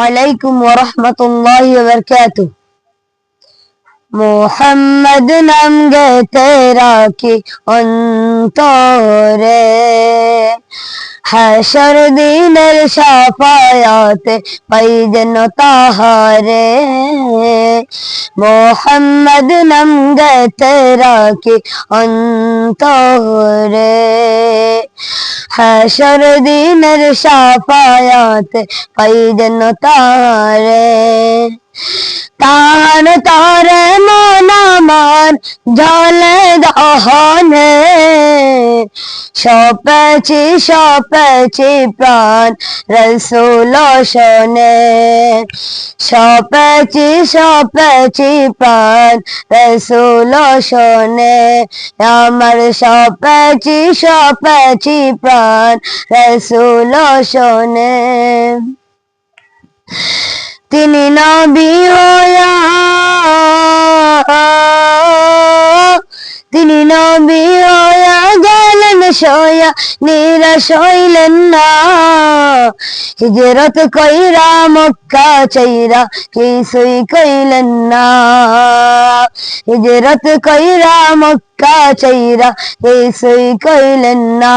আলাইকুম ওরহমতুল্লাহ বরকাত মোহাম্মদ নাম গে তেরা কি অন্তরে হাসর দিনের সাফায়াতে পাই যেন তাহারে মোহাম্মদ নাম গে তেরা কি অন্তরে হাসর দিনের সাফায়াত পাই যেন তারে। তার তারে মন আমার জলে দহনে। সপেছি সপেছি প্রাণ রসুল শোনে। সপেছি সপেছি প্রাণ রসুল শোনে। আমার সপেছি সপেছি প্রাণ রসুল শোনে। তিনি নবী হইয়া, তিনি নবী হইয়া গেলেন সইয়া নিরাশ হইলেন না। হিজরত কইরা মক্কা চাইরা কিছুই কইলেন না। হিজরত কইরা মক্কা চাইরা কিছুই কইলেন না।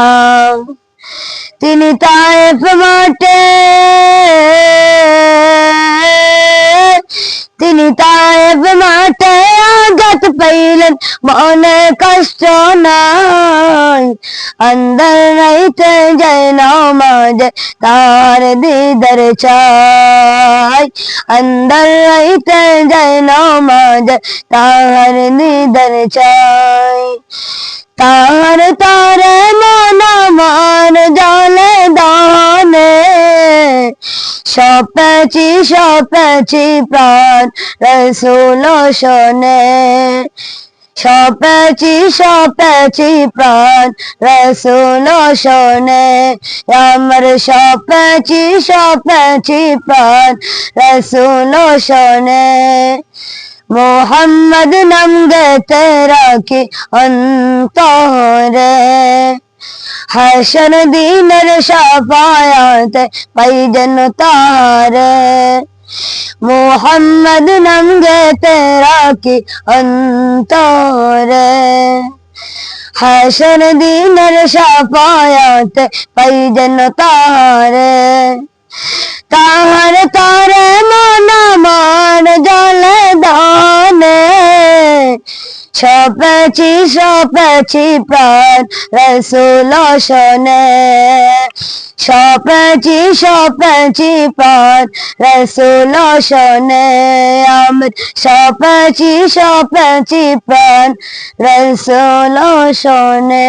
তিনি তায়েফ মাঠে পাইলেন মনে কষ্ট নাই। অন্দর নাইতে যায় নামাজে তার দিদার চাই অন্দর নাইতে যায় নামাজে তার দিদার চাই তার তার মন মান জলে দানে। সপেছি সপেছি প্রাণ রসুল শোনে। সপেছি সপেছি প্রাণ রসুল শোনে আমার সপেছি সপেছি প্রাণ রসুল শোনে মোহাম্মদ নাম গেতে রাখি অন্তরে? হাসন দিনের সাফায়াতে পাই যেন মোহাম্মদ নাম গেতে রাখি অন্তরে? হাসন দিনের সাপায়াতে পাই যেন তারে। তাহার তারে মন মান সপেছি সপেছি প্রাণ, রসুল শোনে সপেছি সপেছি প্রাণ, রসুল শোনে আমার সপেছি সপেছি প্রাণ, রসুল শোনে